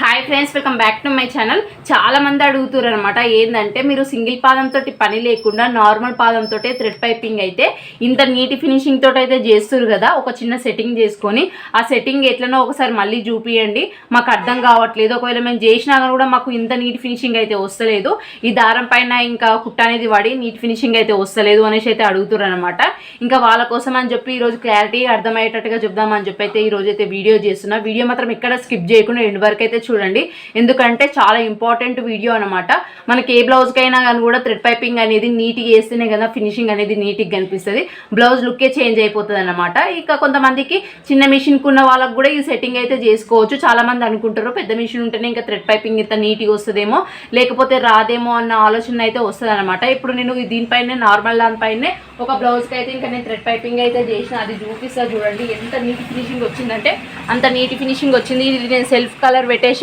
Hi friends welcome back to my channel చాలా మంది అడుగుతారు అనమాట ఏంటంటే మీరు సింగిల్ పాదంతో పని లేకుండా నార్మల్ పాదంతో థ్రెడ్ పైపింగ్ అయితే ఇంత నీటి ఫినిషింగ్ తోటి అయితే చేస్తారు కదా ఒక చిన్న సెట్టింగ్ చేసుకొని ఆ సెట్టింగ్ ఎట్లనో ఒకసారి మళ్ళీ చూపియండి. మాకు అర్థం కావట్లేదు. ఒకవేళ మేము చేసినా కూడా మాకు ఇంత నీటి ఫినిషింగ్ అయితే వస్తలేదు. ఈ దారం పైన ఇంకా కుట్ట అనేది పడి నీటి ఫినిషింగ్ అయితే వస్తలేదు అనేసి అయితే అడుగుతారు అనమాట ఇంకా వాళ్ళ కోసం అని చెప్పి ఈరోజు క్లారిటీ అర్థమయ్యేటట్టుగా చెప్దామని చెప్పి అయితే ఈ రోజు అయితే వీడియో చేస్తున్నా. వీడియో మాత్రం ఎక్కడ స్కిప్ చేయకుండా ఎండ్ వరకు అయితే చూడండి. ఎందుకంటే చాలా ఇంపార్టెంట్ వీడియో అనమాట మనకి ఏ బ్లౌజ్కైనా కానీ కూడా థ్రెడ్ పైపింగ్ అనేది నీట్గా వేస్తేనే కదా ఫినిషింగ్ అనేది నీట్గా కనిపిస్తుంది. బ్లౌజ్ లుక్కే చేంజ్ అయిపోతుంది అనమాట ఇక కొంతమందికి చిన్న మిషన్కి ఉన్న వాళ్ళకి కూడా ఈ సెట్టింగ్ అయితే చేసుకోవచ్చు. చాలామంది అనుకుంటారు పెద్ద మిషన్ ఉంటేనే ఇంకా థ్రెడ్ పైపింగ్ ఇంత నీట్గా వస్తుందేమో లేకపోతే రాదేమో అన్న ఆలోచన అయితే వస్తుంది అనమాట ఇప్పుడు నేను దీనిపైనే నార్మల్ దానిపైనే ఒక బ్లౌజ్కి అయితే ఇంకా నేను థ్రెడ్ పైపింగ్ అయితే చేసిన అది చూపిస్తా చూడండి. ఎంత నీట్ ఫినిషింగ్ వచ్చిందంటే అంత నీట్ ఫినిషింగ్ వచ్చింది. ఇది నేను సెల్ఫ్ కలర్ పెట్టేసి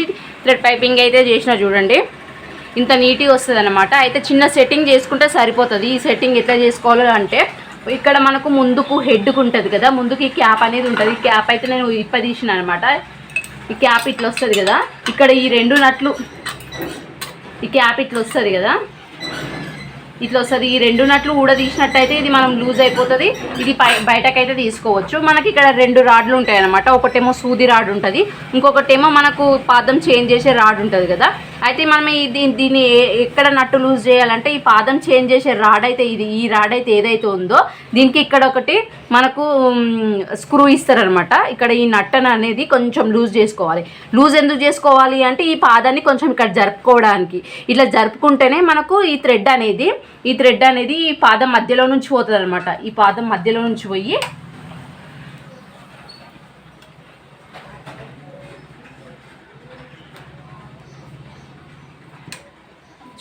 థ్రెడ్ పైపింగ్ అయితే చేసిన చూడండి. ఇంత నీట్గా వస్తుంది అనమాట అయితే చిన్న సెట్టింగ్ చేసుకుంటే సరిపోతుంది. ఈ సెట్టింగ్ ఎట్లా చేసుకోవాలి అంటే ఇక్కడ మనకు ముందుకు హెడ్కు ఉంటుంది కదా ముందుకు ఈ క్యాప్ అనేది ఉంటుంది. ఈ క్యాప్ అయితే నేను ఇప్పదీసిన అనమాట ఈ క్యాప్ ఇట్లా వస్తుంది కదా. ఇక్కడ ఈ రెండు నట్లు ఈ క్యాప్ ఇట్లా వస్తుంది కదా. ఇట్లా వస్తుంది. ఈ రెండు నట్లు కూడా తీసినట్టయితే ఇది మనం లూజ్ అయిపోతుంది. ఇది పై బయటకైతే తీసుకోవచ్చు. మనకి ఇక్కడ రెండు రాడ్లు ఉంటాయి అనమాట ఒకటేమో సూది రాడ్ ఉంటుంది. ఇంకొకటేమో మనకు పాదం చేంజ్ చేసే రాడ్ ఉంటుంది కదా. అయితే మనం ఈ దీన్ని ఏ- ఎక్కడ నట్టు లూజ్ చేయాలంటే ఈ పాదం చేంజ్ చేసే రాడ్ అయితే ఇది ఈ రాడ్ అయితే ఏదైతే ఉందో దీనికి ఇక్కడ ఒకటి మనకు స్క్రూ ఇస్తారనమాట ఇక్కడ ఈ నట్టన అనేది కొంచెం లూజ్ చేసుకోవాలి. లూజ్ ఎందుకు చేసుకోవాలి అంటే ఈ పాదాన్ని కొంచెం ఇక్కడ జరుపుకోవడానికి. ఇట్లా జరుపుకుంటేనే మనకు ఈ థ్రెడ్ అనేది ఈ థ్రెడ్ అనేది ఈ పాదం మధ్యలో నుంచి పోతుంది అనమాట ఈ పాదం మధ్యలో నుంచి పోయి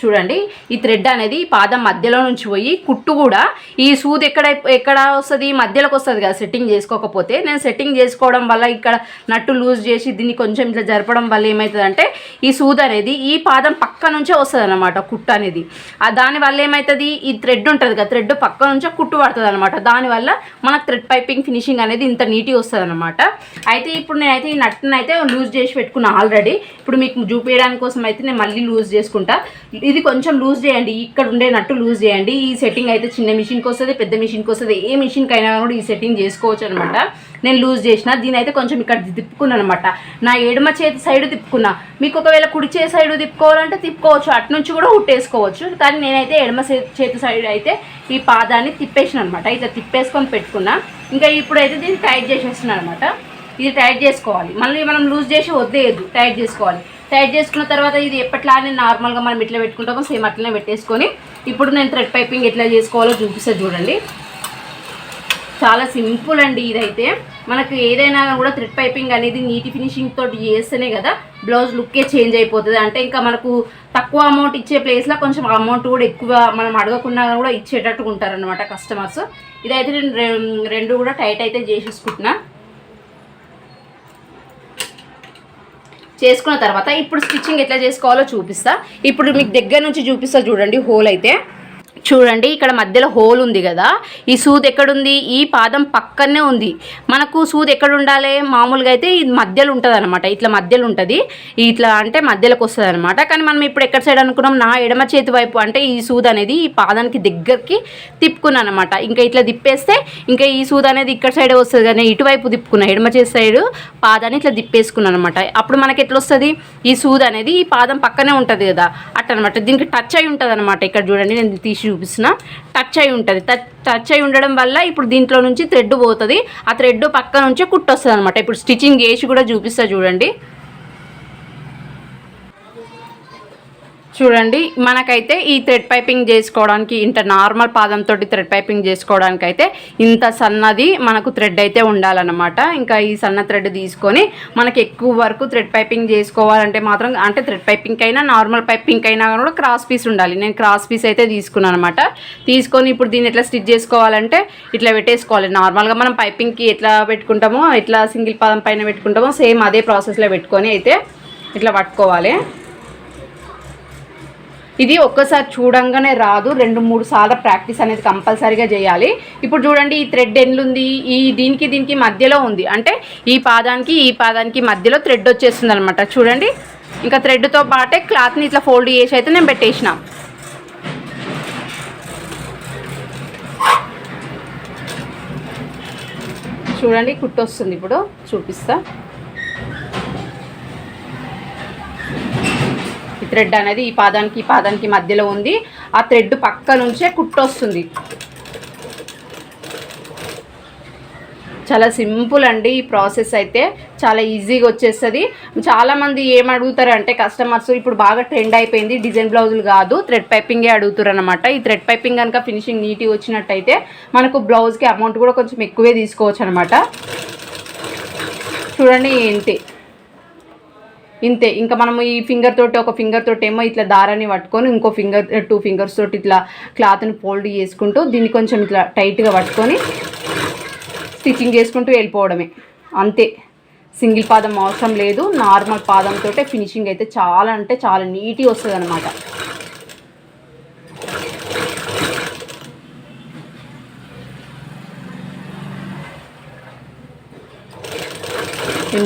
చూడండి ఈ థ్రెడ్ అనేది ఈ పాదం మధ్యలో నుంచి పోయి కుట్టు కూడా ఈ సూది ఎక్కడ ఎక్కడ వస్తుంది? మధ్యలోకి వస్తుంది కదా సెట్టింగ్ చేసుకోకపోతే. నేను సెట్టింగ్ చేసుకోవడం వల్ల ఇక్కడ నట్టు లూజ్ చేసి దీన్ని కొంచెం ఇట్లా జరపడం వల్ల ఏమవుతుందంటే ఈ సూద్ అనేది ఈ పాదం పక్క నుంచే వస్తుంది అనమాట కుట్టు అనేది. ఆ దానివల్ల ఏమవుతుంది ఈ థ్రెడ్ ఉంటుంది కదా థ్రెడ్ పక్క నుంచే కుట్టు పడుతుంది అనమాట దానివల్ల మనకు థ్రెడ్ పైపింగ్ ఫినిషింగ్ అనేది ఇంత నీట్గా వస్తుంది అనమాట అయితే ఇప్పుడు నేనైతే ఈ నట్టును అయితే లూజ్ చేసి పెట్టుకున్నా ఆల్రెడీ ఇప్పుడు మీకు చూపించడానికి కోసం అయితే నేను మళ్ళీ లూజ్ చేసుకుంటా. ఇది కొంచెం లూజ్ చేయండి ఇక్కడ ఉండే నట్టు లూజ్ చేయండి. ఈ సెట్టింగ్ అయితే చిన్న మిషన్కి వస్తుంది పెద్ద మిషన్కి వస్తుంది. ఏ మిషన్కి అయినా కూడా ఈ సెట్టింగ్ చేసుకోవచ్చు అనమాట నేను లూజ్ చేసిన దీని అయితే కొంచెం ఇక్కడ తిప్పుకున్నాను అనమాట నా ఎడమ చేతి సైడ్ తిప్పుకున్నా. మీకు ఒక ఒకవేళ కుడి చేతి సైడ్ తిప్పుకోవాలంటే తిప్పుకోవచ్చు. అటు నుంచి కూడా ఉట్టేసుకోవచ్చు. కానీ నేనైతే ఎడమ చేతి సైడ్ అయితే ఈ పాదాన్ని తిప్పేసిన అనమాట ఇట్లా తిప్పేసుకొని పెట్టుకున్నా. ఇంకా ఇప్పుడైతే దీన్ని టైట్ చేసేస్తున్నాను అనమాట ఇది టైట్ చేసుకోవాలి. మళ్ళీ మనం లూజ్ చేసి వద్దేయద్దు టైట్ చేసుకోవాలి. టైట్ చేసుకున్న తర్వాత ఇది ఎప్పట్లానే నార్మల్గా మనం ఇట్లా పెట్టుకుంటామో సేమ్ అట్లనే పెట్టేసుకొని ఇప్పుడు నేను థ్రెడ్ పైపింగ్ ఎట్లా చేసుకోవాలో చూపిస్తే చూడండి. చాలా సింపుల్ అండి ఇదైతే. మనకు ఏదైనా కూడా థ్రెడ్ పైపింగ్ అనేది నీటి ఫినిషింగ్ తోటి చేస్తేనే కదా బ్లౌజ్ లుక్కే చేంజ్ అయిపోతుంది. అంటే ఇంకా మనకు తక్కువ అమౌంట్ ఇచ్చే ప్లేస్లో కొంచెం అమౌంట్ కూడా ఎక్కువ మనం అడగకుండా కూడా ఇచ్చేటట్టుగా ఉంటారనమాట కస్టమర్స్ ఇదైతే నేను రెండు కూడా టైట్ అయితే చేసేసుకుంటున్నా. చేసుకున్న తర్వాత ఇప్పుడు స్టిచ్చింగ్ ఎట్లా చేసుకోవాలో చూపిస్తా. ఇప్పుడు మీకు దగ్గర నుంచి చూపిస్తా చూడండి హోల్ అయితే. చూడండి ఇక్కడ మధ్యలో హోల్ ఉంది కదా. ఈ సూది ఎక్కడుంది? ఈ పాదం పక్కనే ఉంది. మనకు సూది ఎక్కడ ఉండాలి మామూలుగా అయితే ఇది మధ్యలో ఉంటుంది అనమాట ఇట్లా మధ్యలో ఉంటుంది. ఇట్లా అంటే మధ్యలోకి వస్తుంది అనమాట కానీ మనం ఇప్పుడు ఎక్కడ సైడ్ అనుకున్నాం? నా ఎడమ చేతి వైపు అంటే ఈ సూది అనేది ఈ పాదానికి దగ్గరికి తిప్పుకున్నాను అనమాట ఇంకా ఇట్లా తిప్పేస్తే ఇంకా ఈ సూది అనేది ఇక్కడ సైడ్ వస్తుంది కానీ ఇటువైపు తిప్పుకున్నా ఎడమ చేతి సైడ్ పాదాన్ని ఇట్లా తిప్పేసుకున్నాను అనమాట అప్పుడు మనకి ఎట్లా వస్తుంది? ఈ సూది అనేది ఈ పాదం పక్కనే ఉంటుంది కదా. అట్టనమాట దీనికి టచ్ అయి ఉంటుంది అనమాట ఇక్కడ చూడండి నేను తీసి చూపిస్తున్నా. టచ్ అయి ఉంటుంది. టచ్ టచ్ అయి ఉండడం వల్ల ఇప్పుడు దీంట్లో నుంచి థ్రెడ్ పోతుంది. ఆ థ్రెడ్ పక్క నుంచే కుట్టొస్తుంది అనమాట ఇప్పుడు స్టిచ్చింగ్ చేసి కూడా చూపిస్తా చూడండి. చూడండి మనకైతే ఈ థ్రెడ్ పైపింగ్ చేసుకోవడానికి ఇంత నార్మల్ పాదంతో థ్రెడ్ పైపింగ్ చేసుకోవడానికి అయితే ఇంత సన్నది మనకు థ్రెడ్ అయితే ఉండాలన్నమాట. ఇంకా ఈ సన్న థ్రెడ్ తీసుకొని మనకి ఎక్కువ వరకు థ్రెడ్ పైపింగ్ చేసుకోవాలంటే మాత్రం అంటే థ్రెడ్ పైపింగ్ అయినా నార్మల్ పైపింగ్ అయినా కూడా క్రాస్ పీస్ ఉండాలి. నేను క్రాస్ పీస్ అయితే తీసుకున్నాను అనమాట తీసుకొని ఇప్పుడు దీన్ని ఎట్లా స్టిచ్ చేసుకోవాలంటే ఇట్లా పెట్టేసుకోవాలి. నార్మల్గా మనం పైపింగ్కి ఎట్లా పెట్టుకుంటామో ఎట్లా సింగిల్ పాదం పైన పెట్టుకుంటామో సేమ్ అదే ప్రాసెస్లో పెట్టుకొని అయితే ఇట్లా పట్టుకోవాలి. ఇది ఒక్కసారి చూడంగానే రాదు. రెండు మూడు సార్లు ప్రాక్టీస్ అనేది కంపల్సరీగా చేయాలి. ఇప్పుడు చూడండి ఈ థ్రెడ్ ఉంది ఈ దీనికి దీనికి మధ్యలో ఉంది. అంటే ఈ పాదానికి ఈ పాదానికి మధ్యలో థ్రెడ్ వచ్చేస్తుంది అనమాట చూడండి ఇంకా థ్రెడ్తో పాటే క్లాత్ని ఇట్లా ఫోల్డ్ చేసి అయితే నేను పెట్టేసిన. చూడండి కుట్టొస్తుంది ఇప్పుడు. చూపిస్తా. థ్రెడ్ అనేది ఈ పాదానికి ఈ పాదానికి మధ్యలో ఉంది. ఆ థ్రెడ్ పక్క నుంచే కుట్టొస్తుంది చాలా సింపుల్ అండి ఈ ప్రాసెస్ అయితే. చాలా ఈజీగా వచ్చేస్తుంది. చాలామంది ఏం అడుగుతారు అంటే కస్టమర్స్ ఇప్పుడు బాగా ట్రెండ్ అయిపోయింది. డిజైన్ బ్లౌజులు కాదు. థ్రెడ్ పైపింగే అడుగుతారు అనమాట ఈ థ్రెడ్ పైపింగ్ కనుక ఫినిషింగ్ నీట్గా వచ్చినట్టయితే మనకు బ్లౌజ్కి అమౌంట్ కూడా కొంచెం ఎక్కువే తీసుకోవచ్చు అనమాట చూడండి ఏంటి. ఇంతే. ఇంకా మనం ఈ ఫింగర్ తోటి ఒక ఫింగర్ తోటి ఏమో ఇట్లా దారాన్ని పట్టుకొని ఇంకో ఫింగర్ టూ ఫింగర్స్ తోటి ఇట్లా క్లాత్ని ఫోల్డ్ చేసుకుంటూ దీన్ని కొంచెం ఇట్లా టైట్గా పట్టుకొని స్టిచ్చింగ్ చేసుకుంటూ వెళ్ళిపోవడమే. అంతే. సింగిల్ పాదం అవసరం లేదు. నార్మల్ పాదంతో ఫినిషింగ్ అయితే చాలా అంటే చాలా నీట్గా వస్తుంది అనమాట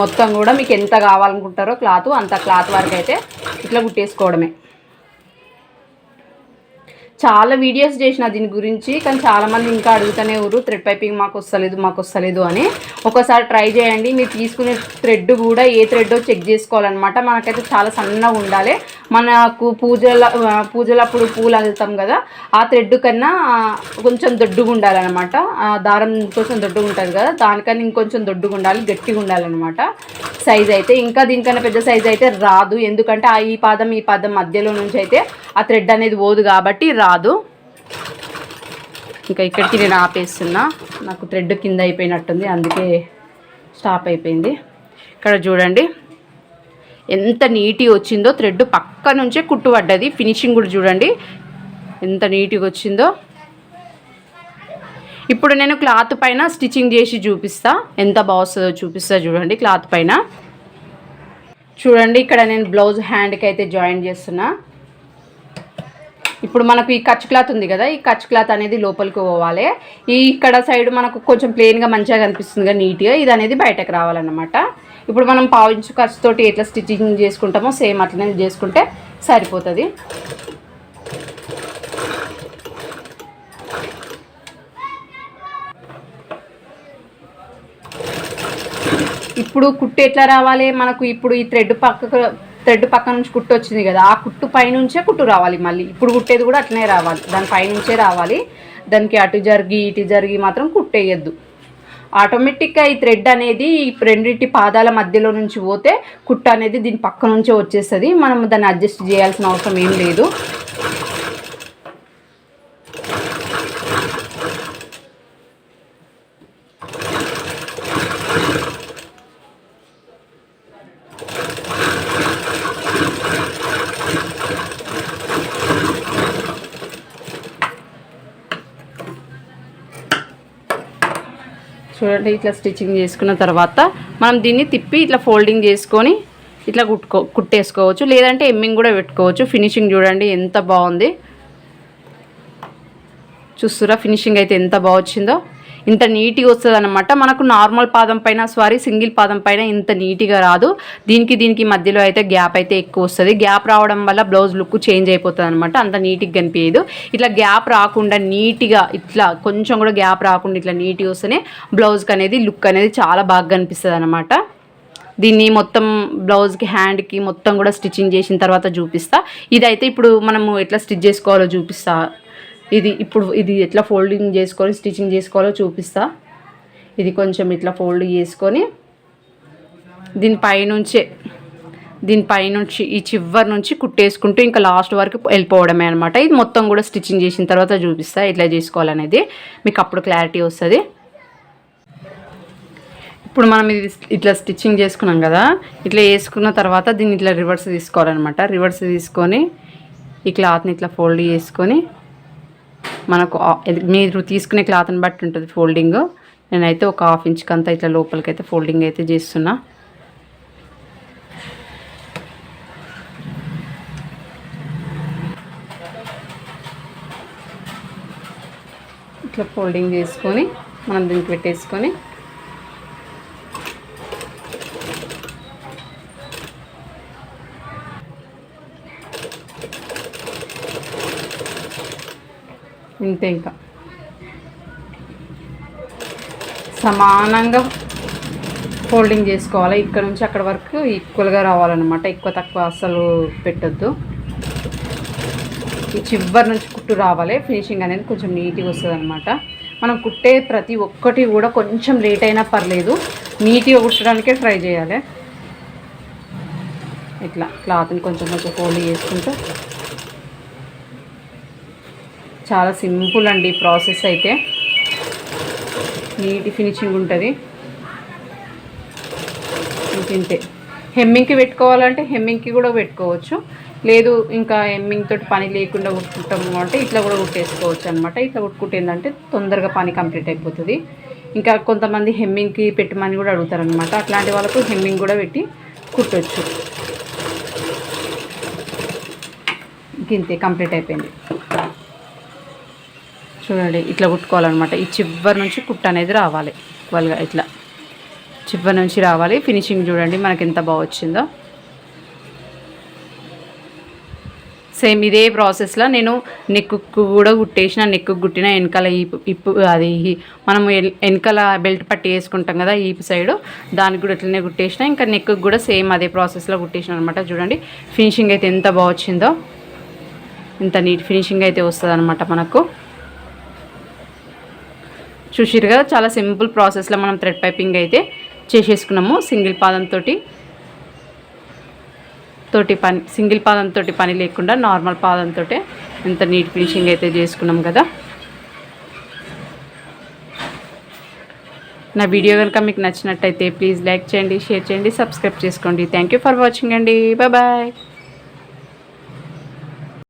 మొత్తం కూడా మీకు ఎంత కావాలనుకుంటారో క్లాత్ అంత క్లాత్ వరకు అయితే ఇట్లా కుట్టేసుకోవడమే. చాలా వీడియోస్ చేసిన దీని గురించి కానీ చాలామంది ఇంకా అడుగుతూనే ఊరు థ్రెడ్ పైపింగ్ మాకు వస్తలేదు మాకు వస్తలేదు అని. ఒకసారి ట్రై చేయండి మీరు తీసుకునే థ్రెడ్ కూడా ఏ థ్రెడ్ చెక్ చేసుకోవాలన్నమాట. మనకైతే చాలా సన్నగా ఉండాలి. మనకు పూజల పూజలప్పుడు పూలు వెళ్తాం కదా ఆ థ్రెడ్ కన్నా కొంచెం దొడ్డుగా ఉండాలన్నమాట. ఆ దారం కొంచెం దొడ్డుగా ఉంటుంది కదా దానికన్నా ఇంకొంచెం దొడ్డుగా ఉండాలి గట్టిగా ఉండాలన్నమాట. సైజ్ అయితే ఇంకా దీనికన్నా పెద్ద సైజ్ అయితే రాదు. ఎందుకంటే ఆ ఈ పాదం ఈ పాదం మధ్యలో నుంచి అయితే ఆ థ్రెడ్ అనేది పోదు కాబట్టి రాదు. ఇంకా ఇక్కడికి నేను ఆపేస్తున్నా. నాకు థ్రెడ్ కింద అయిపోయినట్టుంది అందుకే స్టాప్ అయిపోయింది. ఇక్కడ చూడండి. ఎంత నీట్గా వచ్చిందో థ్రెడ్ పక్క నుంచే కుట్టుపడ్డది ఫినిషింగ్ కూడా చూడండి. ఎంత నీట్గా వచ్చిందో. ఇప్పుడు నేను క్లాత్ పైన స్టిచ్చింగ్ చేసి చూపిస్తా. ఎంత బాగుస్తుందో చూపిస్తా చూడండి క్లాత్ పైన. చూడండి ఇక్కడ నేను బ్లౌజ్ హ్యాండ్కి అయితే జాయిన్ చేస్తున్నా. ఇప్పుడు మనకు ఈ కచ్ క్లాత్ ఉంది కదా ఈ కచ్ క్లాత్ అనేది లోపలికి పోవాలి. ఈ ఇక్కడ సైడ్ మనకు కొంచెం ప్లెయిన్గా మంచిగా కనిపిస్తుంది కదా నీట్గా. ఇది అనేది బయటకు రావాలన్నమాట. ఇప్పుడు మనం పావించు ఖర్చుతోటి ఎట్లా స్టిచ్చింగ్ చేసుకుంటామో సేమ్ అట్లనే చేసుకుంటే సరిపోతుంది. ఇప్పుడు కుట్టు ఎట్లా రావాలి? మనకు ఇప్పుడు ఈ థ్రెడ్ పక్కకు థ్రెడ్ పక్క నుంచి కుట్టు వచ్చింది కదా ఆ కుట్టు పైనుంచే కుట్టు రావాలి మళ్ళీ. ఇప్పుడు కుట్టేది కూడా అట్లనే రావాలి. దాని పైనుంచే రావాలి. దానికి అటు జరిగి ఇటు జరిగి మాత్రం కుట్టేయద్దు. ఆటోమేటిక్గా ఈ థ్రెడ్ అనేది ఈ రెండింటి పాదాల మధ్యలో నుంచి పోతే కుట్ట అనేది దీని పక్క నుంచే వచ్చేస్తుంది. మనం దాన్ని అడ్జస్ట్ చేయాల్సిన అవసరం ఏం లేదు. చూడండి ఇట్లా స్టిచ్చింగ్ చేసుకున్న తర్వాత మనం దీన్ని తిప్పి ఇట్లా ఫోల్డింగ్ చేసుకొని ఇట్లా కుట్టుకో కుట్టేసుకోవచ్చు. లేదంటే ఎమ్మింగ్ కూడా పెట్టుకోవచ్చు. ఫినిషింగ్ చూడండి ఎంత బాగుంది. చూస్తురా ఫినిషింగ్ అయితే ఎంత బాగా వచ్చిందో ఇంత నీట్గా వస్తుంది అనమాట మనకు నార్మల్ పాదం పైన సారీ సింగిల్ పాదం పైన ఇంత నీట్గా రాదు. దీనికి దీనికి మధ్యలో అయితే గ్యాప్ అయితే ఎక్కువ వస్తుంది. గ్యాప్ రావడం వల్ల బ్లౌజ్ లుక్ చేంజ్ అయిపోతుంది అనమాట అంత నీట్గా కనిపించదు ఇట్లా గ్యాప్ రాకుండా నీట్గా ఇట్లా కొంచెం కూడా గ్యాప్ రాకుండా ఇట్లా నీట్గా వస్తేనే బ్లౌజ్కి అనేది లుక్ అనేది చాలా బాగా కనిపిస్తుంది అనమాట దీన్ని మొత్తం బ్లౌజ్కి హ్యాండ్కి మొత్తం కూడా స్టిచ్చింగ్ చేసిన తర్వాత చూపిస్తా. ఇదైతే ఇప్పుడు మనము ఎట్లా స్టిచ్ చేసుకోవాలో చూపిస్తా. ఇది ఇప్పుడు ఇది ఎట్లా ఫోల్డింగ్ చేసుకొని స్టిచ్చింగ్ చేసుకోవాలో చూపిస్తా. ఇది కొంచెం ఇట్లా ఫోల్డ్ చేసుకొని దీని పైనుంచే దీని పైనుంచి ఈ చివరి నుంచి కుట్టేసుకుంటూ ఇంకా లాస్ట్ వరకు వెళ్ళిపోవడమే అనమాట ఇది మొత్తం కూడా స్టిచ్చింగ్ చేసిన తర్వాత చూపిస్తా ఎట్లా చేసుకోవాలనేది. మీకు అప్పుడు క్లారిటీ వస్తుంది. ఇప్పుడు మనం ఇది ఇట్లా స్టిచ్చింగ్ చేసుకున్నాం కదా ఇట్లా వేసుకున్న తర్వాత దీన్ని ఇట్లా రివర్స్ తీసుకోవాలన్నమాట. రివర్స్ తీసుకొని ఈ క్లాత్ని ఇట్లా ఫోల్డ్ చేసుకొని మనకు మీరు తీసుకునే క్లాత్ని బట్టి ఉంటుంది ఫోల్డింగ్. నేనైతే ఒక హాఫ్ ఇంచ్కి అంతా ఇట్లా లోపలికి అయితే ఫోల్డింగ్ అయితే చేస్తున్నా. ఇట్లా ఫోల్డింగ్ చేసుకొని మనం దీనికి పెట్టేసుకొని ఇంతే ఇంకా. సమానంగా ఫోల్డింగ్ చేసుకోవాలి. ఇక్కడ నుంచి అక్కడ వరకు ఈక్వల్గా రావాలన్నమాట. ఎక్కువ తక్కువ అస్సలు పెట్టొద్దు. ఈ చివరి నుంచి కుట్టు రావాలి. ఫినిషింగ్ అనేది కొంచెం నీట్గా వస్తుంది అనమాట మనం కుట్టే ప్రతి ఒక్కటి కూడా కొంచెం లేట్ అయినా పర్లేదు. నీట్గా కుట్టడానికే ట్రై చేయాలి. ఇట్లా క్లాత్ని కొంచెం కొంచెం ఫోల్డ్ చేసుకుంటూ చాలా సింపుల్ అండి ప్రాసెస్ అయితే. నీట్ ఫినిషింగ్ ఉంటుంది. ఇంతే. హెమ్మింగ్కి పెట్టుకోవాలంటే హెమ్మింగ్కి కూడా పెట్టుకోవచ్చు. లేదు ఇంకా హెమ్మింగ్ తోటి పని లేకుండా కుట్టుకుంటాము అంటే ఇట్లా కూడా కుట్టేసుకోవచ్చు అనమాట ఇట్లా కుట్టుకుంటే ఏంటంటే తొందరగా పని కంప్లీట్ అయిపోతుంది. ఇంకా కొంతమంది హెమ్మింగ్కి పెట్టమని కూడా అడుగుతారనమాట అట్లాంటి వాళ్ళకు హెమ్మింగ్ కూడా పెట్టి కుట్టొచ్చు. ఇంతే కంప్లీట్ అయిపోయింది. చూడండి ఇట్లా కుట్టుకోవాలన్నమాట. ఈ చివరి నుంచి కుట్టు అనేది రావాలి. ఈక్వల్గా ఇట్లా చివరి నుంచి రావాలి. ఫినిషింగ్ చూడండి మనకి ఎంత బాగా వచ్చిందో. సేమ్ ఇదే ప్రాసెస్లో నేను నెక్కు కూడా కుట్టేసిన నెక్కు కుట్టిన వెనకాల ఈపు ఇప్పు అది మనము వెనకాల బెల్ట్ పట్టి వేసుకుంటాం కదా ఈపు సైడ్ దానికి కూడా ఇట్లనే కుట్టేసిన. ఇంకా నెక్కు కూడా సేమ్ అదే ప్రాసెస్లో కుట్టేసిన అనమాట చూడండి. ఫినిషింగ్ అయితే ఎంత బాగా వచ్చిందో. ఇంత నీట్ ఫినిషింగ్ అయితే వస్తుంది అనమాట మనకు. చూసిరు కదా చాలా సింపుల్ ప్రాసెస్లో మనం థ్రెడ్ పైపింగ్ అయితే చేసేసుకున్నాము సింగిల్ పాదంతో తోటి పని సింగిల్ పాదంతో పని లేకుండా నార్మల్ పాదంతో ఎంత నీట్ ఫినిషింగ్ అయితే చేసుకున్నాం కదా. నా వీడియో కనుక మీకు నచ్చినట్టయితే ప్లీజ్ లైక్ చేయండి షేర్ చేయండి సబ్స్క్రైబ్ చేసుకోండి. థ్యాంక్ యూ ఫర్ వాచింగ్ అండి. బాయ్